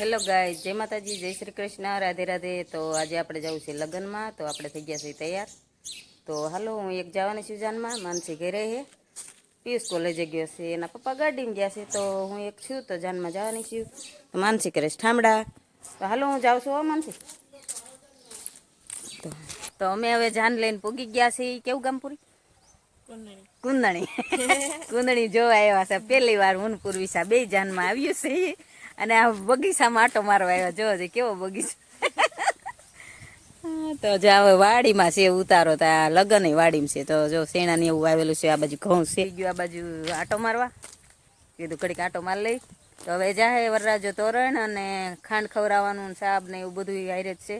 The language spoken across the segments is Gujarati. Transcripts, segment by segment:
હેલો ગાય જય માતાજી જય શ્રી કૃષ્ણ. રાધે રાધે. તો આજે આપણે જવું છે લગ્નમાં. તો આપણે થઈ ગયા છીએ તૈયાર. તો હાલો હું એક જવાની છું જાનમાં. માનસી ઘરે છે પિયુષ કોલેજે ગયો છે. એના પપ્પા ગાડીમાં ગયા છે. તો હું એક છું તો જાનમાં જવાની છું. તો માનસી કરે ઠામડા. તો હાલો હું જાઉં છું હો માનસી. તો તો અમે હવે જાન લઈને પૂગી ગયા છીએ. કેવું ગામ પૂરી? કુંદણી. કુંદણી. જોવા આવ્યા છે. પહેલી વાર હું પૂર્વિશા બે જાનમાં આવ્યું છે. અને આ બગીચામાં આટો મારવા આવ્યા. જોવો છે, કેવો બગીચો. તો જે હવે વાડીમાં છે, ઉતારો તો આ લગ્ન વાડીમાં છે. તો જો શેણાની એવું આવેલું છે, આ બાજુ ઘઉં છે. ગયું આ બાજુ આટો મારવા. કીધું ઘડીક આટો માર લઈ. તો હવે જાહે વરરાજો તોરણ અને ખાંડ ખવડાવવાનું સાબ ને એવું બધું હારે જ છે.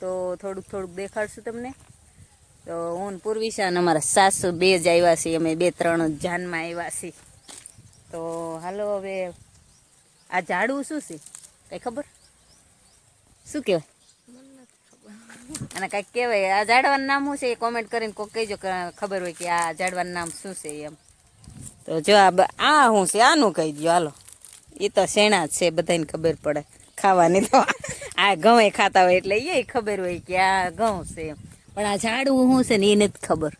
તો થોડુંક થોડુંક દેખાડશું તમને. તો હું પૂર્વિશા અને અમારા સાસુ બે જ આવ્યા છીએ અમે બે ત્રણ જાનમાં આવ્યા છીએ તો હાલો હવે આ ઝાડવું શું છે? કઈ ખબર? શું કહેવાય? અને કાંઈક કહેવાય, આ ઝાડવાનું નામ શું છે? એ કોમેન્ટ કરીને કોઈક કહેજો ખબર હોય કે આ ઝાડવાનું નામ શું છે એમ. તો જો આ શું છે, આનું કહી દો હાલો. એ તો શેણા છે, બધાને ખબર પડે. ખાવાની તો આ ઘઉં ખાતા હોય એટલે એ ખબર હોય કે આ ઘઉં છે એમ. પણ આ ઝાડવું શું છે ને એને જ ખબર.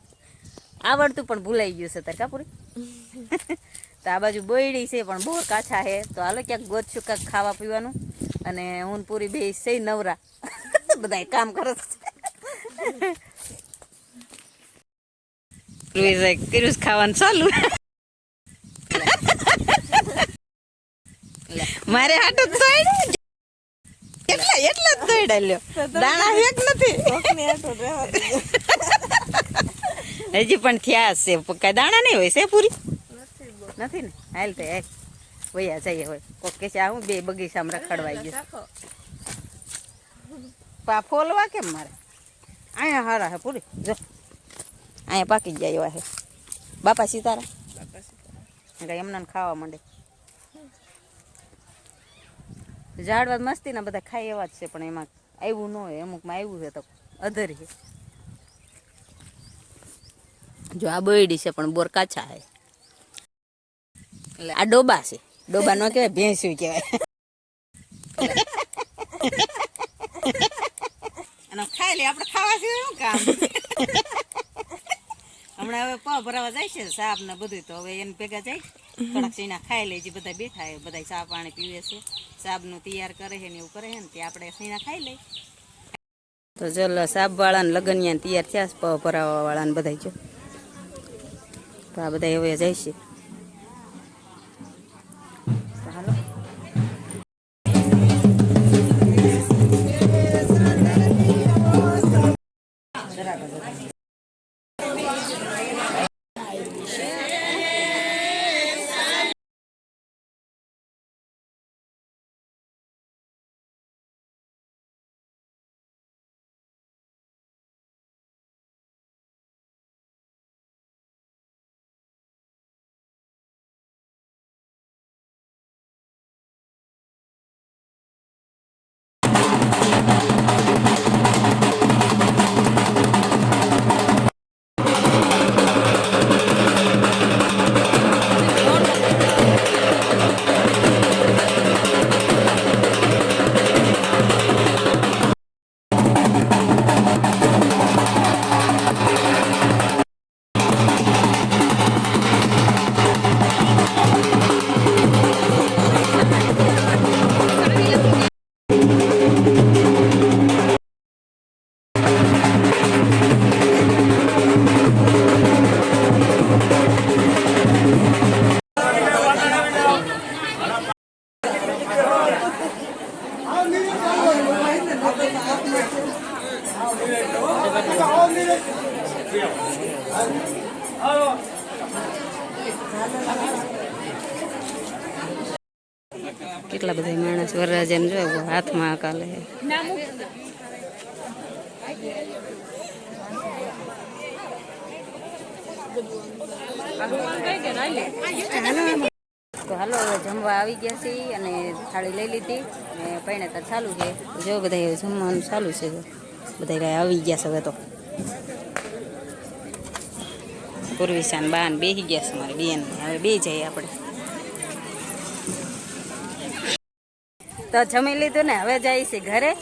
આવડતું પણ ભૂલાઈ ગયું છે તાર કાપુરી તો આ બાજુ બોયડી છે પણ બહુ કાછા છે. તો હાલો ક્યાંક ગોતશું કાંઈક ખાવા પીવાનું. અને હું પૂરી બે છે નવરા. બધા કામ કરે છે. કર્યું ખાવાનું. ચાલુ. મારે હાટો જ. એટલા એટલા જ દોડ્યા લ્યો. દાણા એક નથી. હજી પણ થયા છે કઈ દાણા નહીં હોય છે પૂરી? નથી ને? હાલ તે હાલ. વૈયા જઈએ હોય કોક છે, આ હું બે બગીચામાં રખડવાઈ ગયું. પા ફોલવા કેમ મારે? અહીંયા હારા હે પૂરી. જો. અહીંયા પાકી ગયા એવા હે. બાપા સીતારા એમના એમને ખાવા માંડે. ઝાડવા મસ્તી ના બધા ખાય એવા જ છે, પણ એમાં આવ્યું ન હોય. અમુકમાં આવ્યું છે તો અધર જો આ બોયડી છે, પણ બોર કાચા છે એટલે આ ડોબા છે. ડોબા નો કહેવાય ભેંસ્યું કહેવાય. અને ખાઈ લે આપણે ખાવા છે શું કામ? હમણાં હવે પ ભરાવા જાય છે સાપ ને બધું તો હવે એને ભેગા જાય. થોડાક સીના ખાઈ લે જે બધા બેઠા છે બધા ચા પાણી પીવે છે. સાબનું તૈયાર કરે છે ને એવું કરે છે ને તે આપણે સીના ખાઈ લઈ તો ચલો સાબવાળા ને લગનિયા તૈયાર થયા છે પ ભરાવા વાળા ને બધા જો. તો આ બધા હવે જાય છે. કેટલા બધા માણસ વરરાજ એમ જો હાથમાં કાલે. હાલો, હવે જમવા આવી ગયા છીએ અને થાળી લઈ લીધી. અને તો ચાલુ છે. જો બધા જમવાનું ચાલુ છે. બધા આવી ગયા છે તો. પૂર્વિશાન બાન બેસી ગયા છે મારી બેન હવે બે જઈએ આપણે. તો જમી લીધું ને, હવે જઈએ છીએ ઘરે.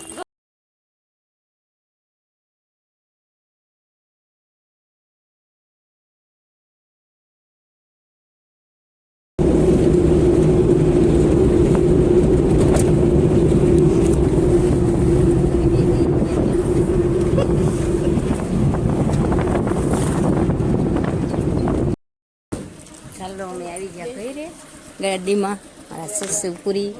ચાલો અમે આવી ગયા ઘરે. ગાડીમાં મારા સસુ પૂરી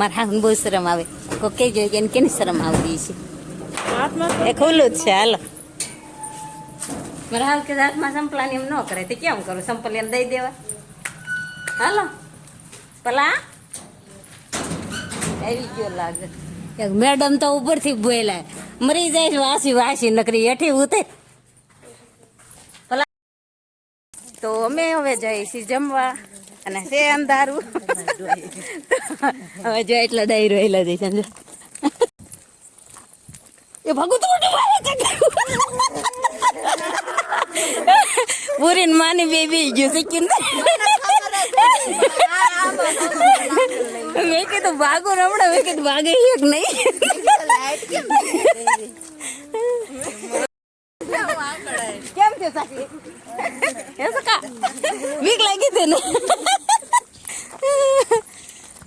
મારા હાથ બહુ શરમ આવે. કો કે જો કે કેની શરમ આવતી છે એ ખુલ્લું જ છે હાલો. મારા હાલ કે હાથમાં સંપલાને એમ ન કરે તો કેમ કરું? સંપલ એમ દઈ દેવા? હાલો. પલા. આવી ગયો લાગે. મેડમ તો ઉપરથી બોલાય મરી જાય વાસી વાસી નકરી હેઠી ઉતર પલા તો અમે હવે છીએ જમવા અને છે અંધારું. હવે જો એટલા ડાયરો એલા જઈ સમજો. એ ભગુ તો પૂરી માની બેબી ગયું શીખ્યું મેં કીધું, ભાગો રમણા મેં કીધું, ભાગે એક નહીં? કેમ છે સાચી વીક લાગી તેને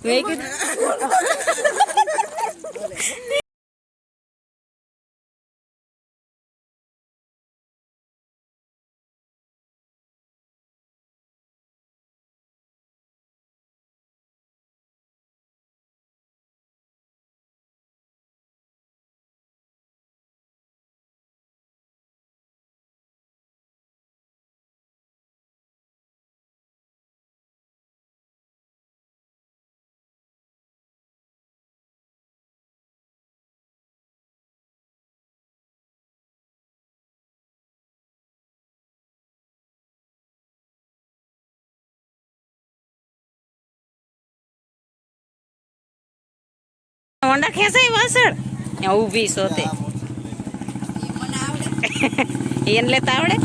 ને હોન્ડા ખેંચાય વાસળ ઊભી સોતે એને લેતા આવડે?